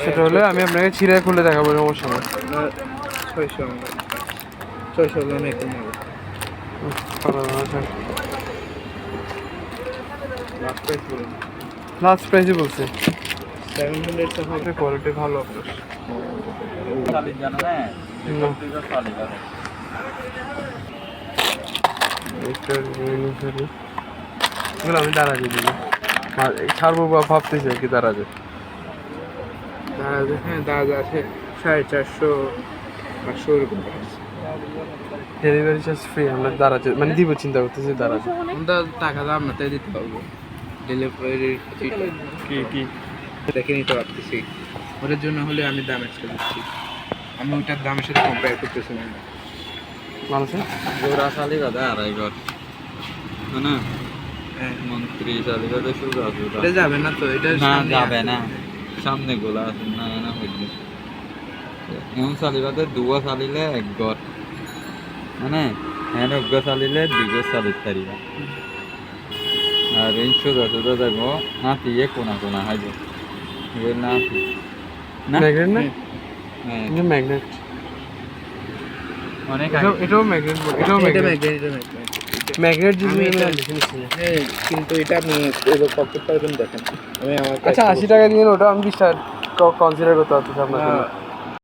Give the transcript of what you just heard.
সেটা হলে আমি আপনাকে ছিঁড়ে খুলে দেখাবো সমস্যা নেই। ছয়শো ছয়শো আমি এখন নেব। লাস্ট প্রাইস লাস্ট প্রাইসই বলছি। সেভেন হান্ড্রেড হবে। কোয়ালিটি ভালো অনুসারে এগুলো আমি দাঁড়াতে দিবি ছাড়বো বা ভাবতেছি আর কি দাঁড়াতে। দাঁড়াজ হ্যাঁ দাঁড়াজ আছে সাড়ে চারশো পাঁচশো এরকম ডেলিভারি চার্জ ফ্রি আমরা দাঁড়াতে মানে দিব চিন্তা করতেছি দাঁড়াতে আমরা টাকা দাম না তাই দিতে পারব। ডেলিভারির কি কি? দেখে নিতে পারতেছি। ওটার জন্য হলে আমি দাম এক্সট্রা দিচ্ছি। আমি ওইটার দামের সাথে কম্পেয়ার করতেছি না। মানুষের? জোড়া শালিক আছে আড়াই ঘর না? হ্যাঁ। মন্ত্রী আছে শুধু এটা যাবে না তো এটা না যাবে না। সামনে গোলা আছে না না হইলে এমন শালিবাতে দুয়া চালিলে এক ঘর। মানে হ্যাঁ অজ্ঞ চালিলে দুগো চালিত পারিবা আর এই সোজা সোজা যাব নাতি এ কোনা কোনা হাইব। না? ম্যাগনেট না? হ্যাঁ, ম্যাগনেট অনেক এটাও ম্যাগনেট এটাও এটা ম্যাগনেট এটা magnet। ম্যাগনেট হ্যাঁ কিন্তু এটা আপনি পকেট পারবেন দেখেন। আমি আমার আচ্ছা আশি টাকা দিয়ে ওটা আমি কনসিডার করতে পারতেছি আপনার